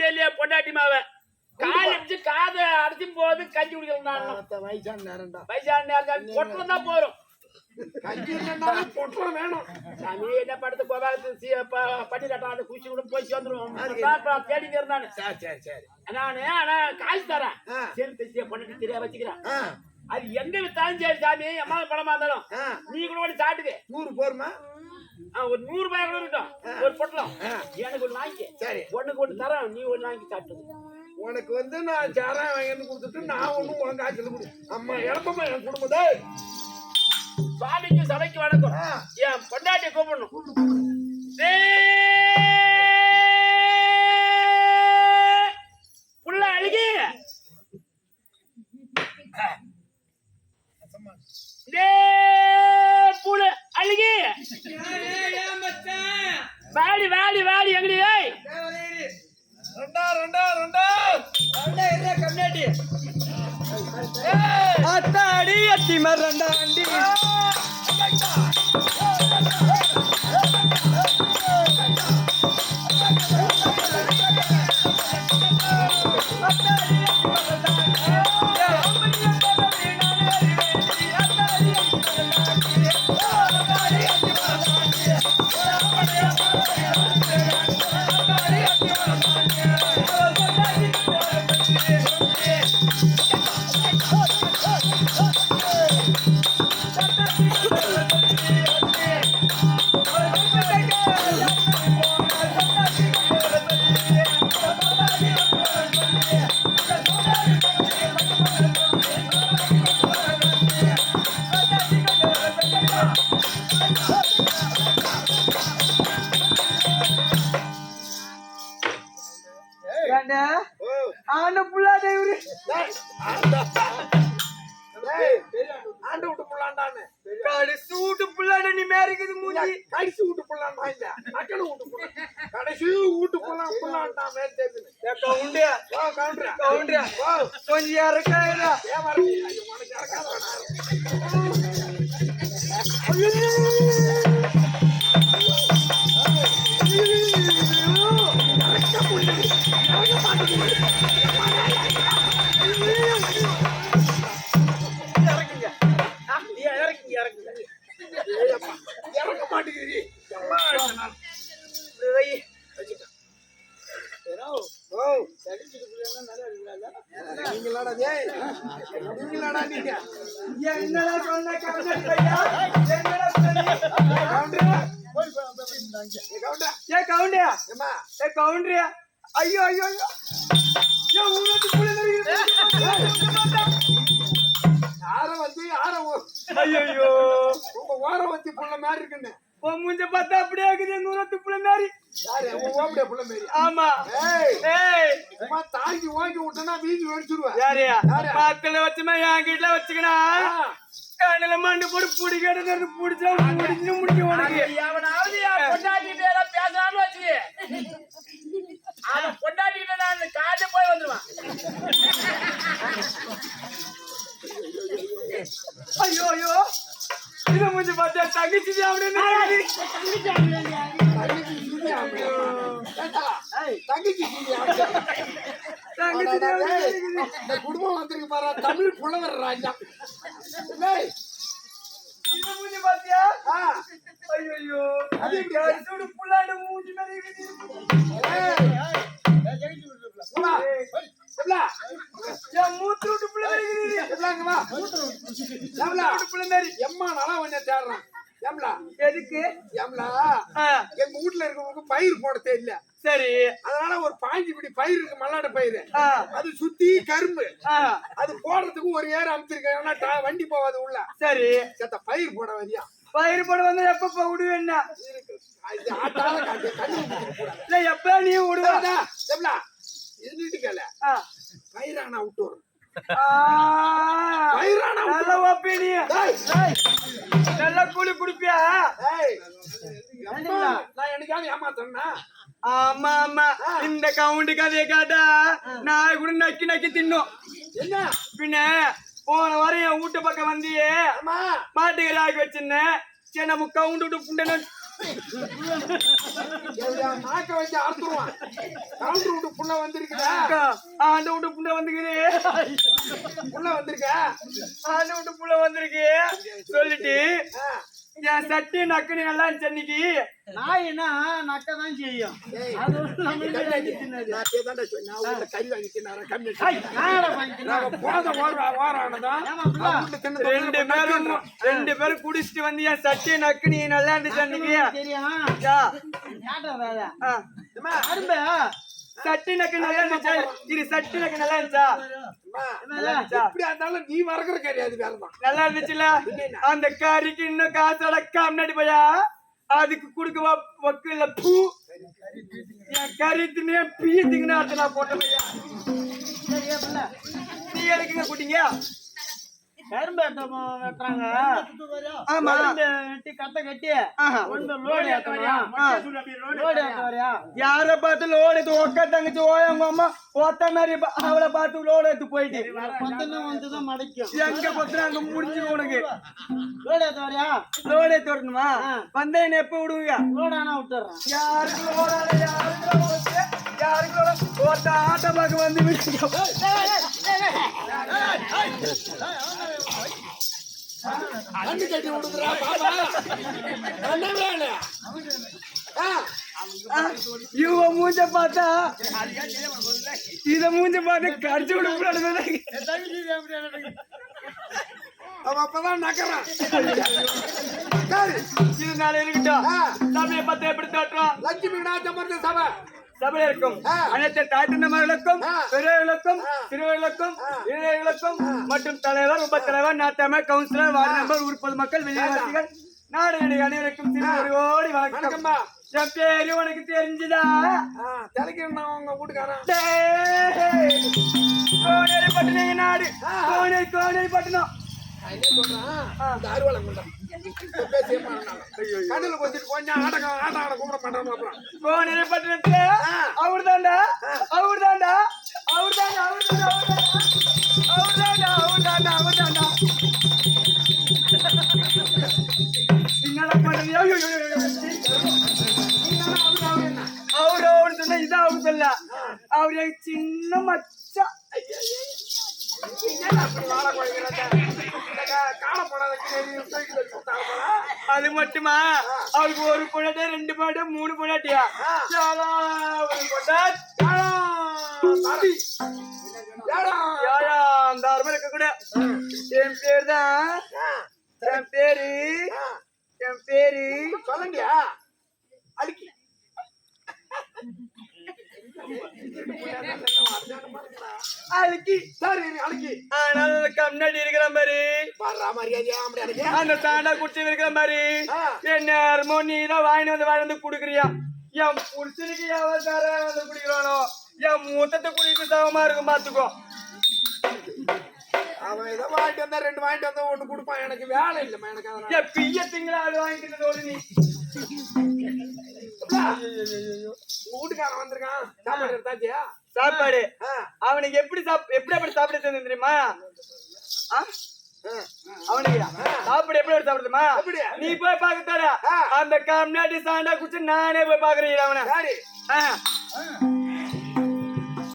தெரியல பொண்டாட்டி மாவ. கால் அடிச்சு காதை அடிச்சு போது கஞ்சி குடிக்கலாம் வயசான நேரம்டா. வயசான நேரம் பொட்டலம் தான் போறோம் கஞ்சி இல்லைன்னாலும் பொட்டலம் வேணும். சாமி என்ன படத்து கோபாலத்து பட்டி கட்டான் அந்த குச்சி கூட போய் சேர்ந்துருவோம் தேடிங்க இருந்தானு. சரி சரி சரி. நானு ஆனா காசு தரேன். சரி தெரியா வச்சுக்கிறேன். ஆ. அது எங்க வித்தாலும் சரி சாமி. அம்மா பணமா இருந்தாலும். நீ கூட சாட்டுவே நூறு போருமா? ஒரு நூறு கூட இருக்கட்டும் ஒரு பொட்டலம். எனக்கு ஒண்ணு வாங்கி. சரி. ஒண்ணுக்கு ஒண்ணு தரேன் நீ ஒண்ணு வாங்கி சாப்பிட்டு உனக்கு வந்து நான் சாராயம் வாங்கி கொடுத்துட்டு நான் ஒண்ணும் உன் காய்ச்சல் கொடு. அம்மா இழப்பமா என் குடும்பத்தை. சுவாமிக்கு சபைக்கு வணக்கம். என் பொண்டாட்டியை கூப்பிடணும். புள்ள அழுகி. டேய், புள்ள. அழுகி. வாடி வாடி வாடி எங்கடி ஏய். ரெண்டா ரெண்டா ரெண்டா. அத்தாடி அத்தி மறந்தாண்டி. ஏண்டா வீட்டு புள்ளாண்டா இல்ல அக்கடு வீட்டு புள்ளா கடைசி வீட்டு புள்ளா புள்ளாண்டா மேல் தெரியுது கவுண்டியா வா கவுண்டரா. கவுண்டியா வா. கொஞ்சம் இறக்காயிரா ஏன் வரீங்க ஐயோ, உனக்கு இறக்காத என்னடா சொன்ன கவுண்டர் பையா என்னடா சொன்ன கவுண்டரா? கவுண்டரியா ஐயோ ஐயோ ஐயோ. யார வந்து யார ஐயோ உங்க ஓரம் வச்சு புள்ள மாதிரி இருக்குன்னு. உன் மூஞ்ச பார்த்தா அப்படியே இருக்குது எங்க ஊரத்து புள்ள மாதிரி. யாரு? உன் ஓம்படியா புள்ள மாதிரி? ஆமா. ஏய். ஏய். சும்மா தாங்கி வாங்கி விட்டனா வீதி வெடிச்சிருவேன். யாரையா யாரு? பாத்துல வச்சுமா என் கிட்ட வச்சுக்கணா கண்ணுல மண்டு போட்டு பிடிச்சா முடிஞ்சு முடிஞ்சு உனக்கு. எவனாவது பொண்டாட்டிகிட்ட ஏதாவது பேசலாம்னு வச்சுக்க. அவன் பொண்டாட்டிகிட்ட நான் காலையில போய் வந்துருவான். ஐயோ ஐயோ இத முடிஞ்சு பார்த்தா தங்கச்சி அப்படின்னு தங்கச்சி சூனியா அப்படியா? ஏண்டா? தங்கச்சி சூனியா அப்படியா? தங்கச்சி ஏய், இந்த குடும்பம் வந்திருக்கு பாரு தமிழ் புலவர் ராஜா ஏய், இத முடிஞ்சு பாத்தியா ஐயோ புள்ளாட மூஞ்சி மாதிரி மூத்து விட்டு புள்ள புள்ள மாதிரி எம்மா நல்லா உன்னை தேடுறான். எம்லா எதுக்கு? எம்லா ஆ, எங்க வீட்டுல இருக்கவங்களுக்கு பயிர் போட தெரியல. சரி. அதனால ஒரு பாஞ்சு பிடி பயிர் இருக்கு மல்லாட பயிர். அது சுத்தி கரும்பு. அது போடுறதுக்கு ஒரு ஏர் அமைச்சிருக்கேன் வண்டி போகாது உள்ள. சரி. சேத்த பயிர் போட வரியா? பயிர் போட வந்து எப்ப விடுவேன்னா எப்ப நீ விடுவா? ஏடா, ஆ. பயிரானா விட்டு வரும். பயிரானா நல்ல ஓப்பி நீ. டேய், நல்லா கூலி குடிப்பியா? நான் எனக்காவது ஏமாத்தேன்னா ஆமா ஆமா. இந்த கவுண்டு கதையை காட்டா நான் கூட நக்கி நக்கி தின்னும். என்ன? பின்ன போன வாரம் என் வீட்டு பக்கம் வந்தியே ஆமா மாட்டுக்கு ராக்கி வச்சிருந்தேன். சரி நம்ம கவுண்டு விட்டு புண்டை நாக்க வச்சு அறுத்துருவான் கவுண்டர் விட்டு புள்ள வந்திருக்குதா அக்கா, ஆண்ட விட்டு புள்ள வந்துக்குது புள்ள வந்திருக்க அந்த விட்டு புள்ள வந்திருக்கு சொல்லிட்டு என் சட்டி நக்குனு நல்லா இருந்துச்சு அன்னைக்கு. நாயினா நக்க தான் செய்யும். அது வாங்கி தின்னது. நான் சொன்னேன். கறி வாங்கி தின்னாரா, கம்மி போத ரெண்டு பேரும் ரெண்டு பேரும் குடிச்சிட்டு வந்து என் சட்டி நக்குனி நல்லா இருந்துச்சு அன்னைக்கு. தெரியும்? அரும்பு. சட்டி நக்கு நல்லா இருந்துச்சா? இது சட்டி நக்கு நல்லா இருந்துச்சா? எப்படியா இருந்தாலும் நீ மறக்கிற கறி அது வேலைதான் நல்லா இருந்துச்சுல அந்த கறிக்கு இன்னும் காசு அடக்கா முன்னாடி போயா? அதுக்கு குடுக்க வ- வக்கில்ல பூ. என் கறி தின்னு பீ திங்கன்னு அர்த்தம் நான் போட்ட பையா சரி, ஏ புள்ள, நீ எதுக்குங்க குட்டிங்க? கரும்பு வெட்டுறாங்க. ஆமா. வெட்டி கட்டை கட்டி லோடு. லோடு ஏத்த வரியா? யார பார்த்து லோடு எடுத்து ஒக்க தங்கச்சி ஓயங்க அம்மா ஒத்த மாதிரி அவளை பார்த்து லோடு எடுத்து போயிட்டு. பத்தனை வந்துதான் மடைக்கும். எங்க பத்திரம் அங்க முடிஞ்சு உனக்கு? லோடு ஏத்த வரியா? லோடு எடுத்து வரணுமா? வந்தேன் எப்ப விடுவீங்க? லோடு ஆனா விட்டுறேன். யாருக்கு லோடால யாருக்கு யாருக்கு லோடு? ஒருத்த ஆட்ட பார்க்க வந்து கண்ணு கட்டி பாப்பா. என்ன? ஆ, இவ மூஞ்ச பார்த்தா இத மூஞ்ச பார்த்தா கடிச்சு விட அவன் அப்பதான் நக்கறான். இது நாளை இருக்கட்டும். சபையை பார்த்து எப்படி தோற்றம்? லட்சுமி நாச்சமர்த்த சபை. ஆ. அனைத்து தாய்த்தந்தமார்களுக்கும். பெரியவர்களுக்கும். சிறுவர்களுக்கும் இளைஞர்களுக்கும் மற்றும் தலைவர் உப தலைவர் நாட்டாமை கவுன்சிலர் வார்டு மெம்பர் உறுப்பு மக்கள் விஜயவாசிகள் நாடு நடி அனைவருக்கும் வணக்கம். வணக்கம்மா. என் பேரு உனக்கு தெரிஞ்சுதா? ஆ, தலைக்கிறேன் உங்க வீட்டுக்காரன். கோனேரி பட்டினம் என் நாடு. கோனேரி கோனேரி பட்டினம். என்ன சொல்றேன்? இந்த அருவாளை கொண்டா. பேசியே கொஞ்சம் கொஞ்சம் ஆட்டம் ஆட்டம் ஆட கூப்பிட மாட்டாங்க அப்புறம் அவர் தாண்டா அவர் தாண்டா அவர் தாண்டா அவர் தாண்டா அவர் தாண்டா அவர் தாண்டா அவர் தாண்டா என்னடா பண்றீங்க அவர் அவர் இதான் அவர் சொல்ல அவர் சின்ன மச்சா என்னடா அப்படி வாழ குழைக்கிறாங்க? இந்த கா- காலை போடாத கிழவி, தூக்கி வச்சு விட்டாங்க போல. அது மட்டுமா? அவருக்கு ஒரு பொண்டாட்டியா ரெண்டு பொண்டாட்டியா மூணு பொண்டாட்டியா? ஒரு பொண்டாட்டி ஆ, தம்பி. ஏடா? யாரா அந்த அருமை இருக்க கூட. என் பேர் தான் என் பேரு என் பேரு சொல்லுங்கயா அடிக்கி அழுக்கி சரி அடிக்கி ஆனால் கண்ணாடி இருக்கிற மாதிரி. அந்த சாண்டா குடிச்சு இருக்கிற மாதிரி. என்ன நீ தான் வாங்கி வந்து வாங்கி வந்து குடுக்குறியா? என் புருஷனுக்கு எவன் தர வந்து குடிக்கிறானோ? என் மூத்தத்தை குடிக்க சமமா இருக்கும் பாத்துக்கோ அவன் ஏதோ வாங்கிட்டு வந்தா ரெண்டு வாங்கிட்டு வந்தா ஒண்ணு கொடுப்பான். எனக்கு வேலை இல்லம்மா எனக்கு பிய்ய திங்களா அது வாங்கிட்டு நீ? வீட்டுக்காரன் வந்திருக்கான். சாப்பாடு எடுத்தாச்சியா? சாப்பாடு. அவனுக்கு எப்படி சாப் எப்படி அப்படி சாப்பிட தெரியும்? தெரியுமா. அவனுக்கு சாப்பிட எப்படி சாப்பிட தெரியுமா? எப்படி? நீ போய் பாக்கத்தாட. அந்த கம்னாடி சாண்டா குடிச்சு நானே போய் பாக்குறேன் அவனை.